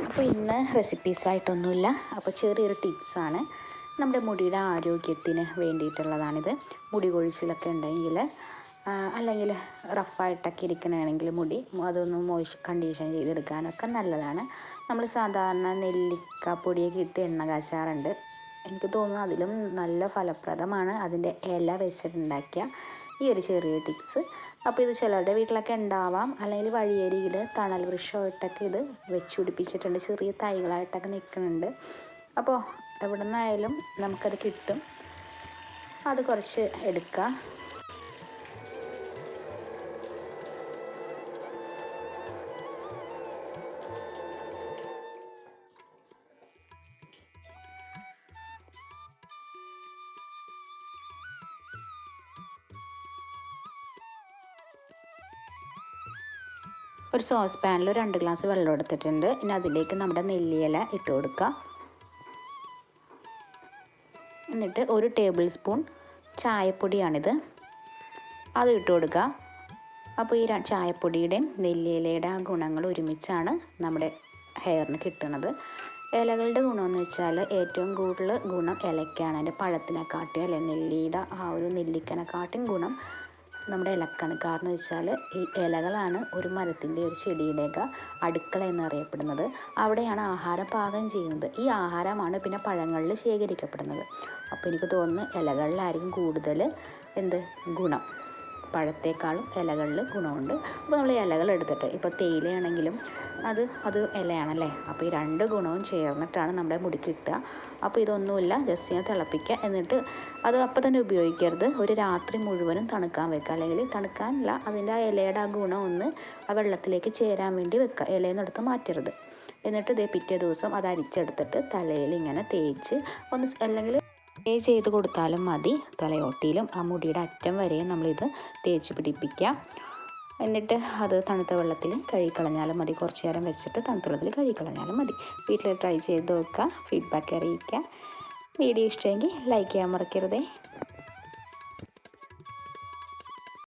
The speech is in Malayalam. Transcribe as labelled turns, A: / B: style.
A: അപ്പോൾ ഇന്ന് റെസിപ്പീസായിട്ടൊന്നുമില്ല അപ്പോൾ ചെറിയൊരു ടിപ്സാണ് നമ്മുടെ മുടിയുടെ ആരോഗ്യത്തിന് വേണ്ടിയിട്ടുള്ളതാണിത്. മുടി കൊഴിച്ചിലൊക്കെ ഉണ്ടെങ്കിൽ അല്ലെങ്കിൽ റഫായിട്ടൊക്കെ ഇരിക്കണമെങ്കിൽ മുടി അതൊന്ന് മോയിസ് കണ്ടീഷൻ ചെയ്തെടുക്കാനൊക്കെ നല്ലതാണ്. നമ്മൾ സാധാരണ നെല്ലിക്ക പൊടിയൊക്കെ ഇട്ട് എണ്ണ കാച്ചാറുണ്ട്. എനിക്ക് തോന്നുന്നു അതിലും നല്ല ഫലപ്രദമാണ് അതിന്റെ ഇല വെച്ചിട്ടുണ്ടാക്കിയ ഈ ഒരു ചെറിയ ടിപ്സ് അപ്പോൾ ഇത് ചിലരുടെ വീട്ടിലൊക്കെ ഉണ്ടാവാം. അല്ലെങ്കിൽ വഴിയരികിൽ തണൽ വൃക്ഷമായിട്ടൊക്കെ ഇത് വെച്ച് പിടിപ്പിച്ചിട്ടുണ്ട്. ചെറിയ തൈകളായിട്ടൊക്കെ നിൽക്കുന്നുണ്ട്. അപ്പോൾ എവിടെ നിന്നായാലും നമുക്കത് കിട്ടും. അത് കുറച്ച് എടുക്കുക ഒരു സോസ് പാനിൽ രണ്ട് ഗ്ലാസ് വെള്ളം എടുത്തിട്ടുണ്ട്. ഇനി അതിലേക്ക് നമ്മുടെ നെല്ലിയില ഇട്ട് കൊടുക്കുക എന്നിട്ട് ഒരു ടേബിൾ സ്പൂൺ ചായപ്പൊടിയാണിത്. അത് ഇട്ട് കൊടുക്കുക അപ്പോൾ ഈ ചായപ്പൊടിയുടെയും നെല്ലിയിലയുടെ ആ ഗുണങ്ങൾ ഒരുമിച്ചാണ് നമ്മുടെ ഹെയറിന് കിട്ടുന്നത് ഇലകളുടെ ഗുണമെന്ന് വെച്ചാൽ ഏറ്റവും കൂടുതൽ ഗുണം ഇലയ്ക്കാണ്. അതിന്റെ പഴത്തിനെക്കാട്ടിയും അല്ലെ നെല്ലിയുടെ ആ ഒരു നെല്ലിക്കനെക്കാട്ടിയും ഗുണം നമ്മുടെ ഇലക്കാണ്. കാരണം വെച്ചാൽ ഈ ഇലകളാണ് ഒരു മരത്തിന്റെ ഒരു ചെടിയുടെയൊക്കെ അടുക്കള എന്നറിയപ്പെടുന്നത്. അവിടെയാണ് ആഹാരം പാകം ചെയ്യുന്നത്. ഈ ആഹാരമാണ് പിന്നെ പഴങ്ങളിൽ ശേഖരിക്കപ്പെടുന്നത്. അപ്പോൾ എനിക്ക് തോന്നുന്നു ഇലകളിലായിരിക്കും കൂടുതൽ എന്ത് ഗുണം. പഴത്തേക്കാളും ഇലകളിൽ ഗുണമുണ്ട്. അപ്പോൾ നമ്മൾ ഇലകൾ എടുത്തിട്ട് ഇപ്പോൾ തേയിലയാണെങ്കിലും അത് അത് ഇലയാണല്ലേ? അപ്പോൾ ഈ രണ്ട് ഗുണവും ചേർന്നിട്ടാണ് നമ്മുടെ മുടി കിട്ടുക. അപ്പോൾ ഇതൊന്നുമില്ല ജസ്റ്റ് ഇങ്ങനെ തിളപ്പിക്കുക. എന്നിട്ട് അത് അപ്പോൾ തന്നെ ഉപയോഗിക്കരുത്. ഒരു രാത്രി മുഴുവനും തണുക്കാൻ വെക്കുക. അല്ലെങ്കിൽ തണുക്കാനല്ല അതിന്റെ ആ ഇലയുടെ ആ ഗുണം ഒന്ന് ആ വെള്ളത്തിലേക്ക് ചേരാൻ വേണ്ടി വെക്കുക. ഇലയിൽ നിന്ന് മാറ്റരുത്. എന്നിട്ട് ഇതേ പിറ്റേ ദിവസം അത് അരിച്ചെടുത്തിട്ട് തലയിൽ ഇങ്ങനെ തേച്ച് ഒന്ന് അല്ലെങ്കിൽ സ്പ്രേ ചെയ്ത് കൊടുത്താലും മതി. തലയോട്ടിയിലും ആ മുടിയുടെ അറ്റം വരെയും നമ്മളിത് തേച്ച് പിടിപ്പിക്കുക. എന്നിട്ട് അത് തണുത്ത വെള്ളത്തിൽ കഴുകിക്കളഞ്ഞാലും മതി. കുറച്ച് നേരം വെച്ചിട്ട് തണുത്ത വെള്ളത്തിൽ കഴുകിക്കളഞ്ഞാലും മതി. വീട്ടിൽ ട്രൈ ചെയ്ത് നോക്കുക. ഫീഡ്ബാക്ക് അറിയിക്കുക. വീഡിയോ ഇഷ്ടമെങ്കിൽ ലൈക്ക് ചെയ്യാൻ മറക്കരുതേ.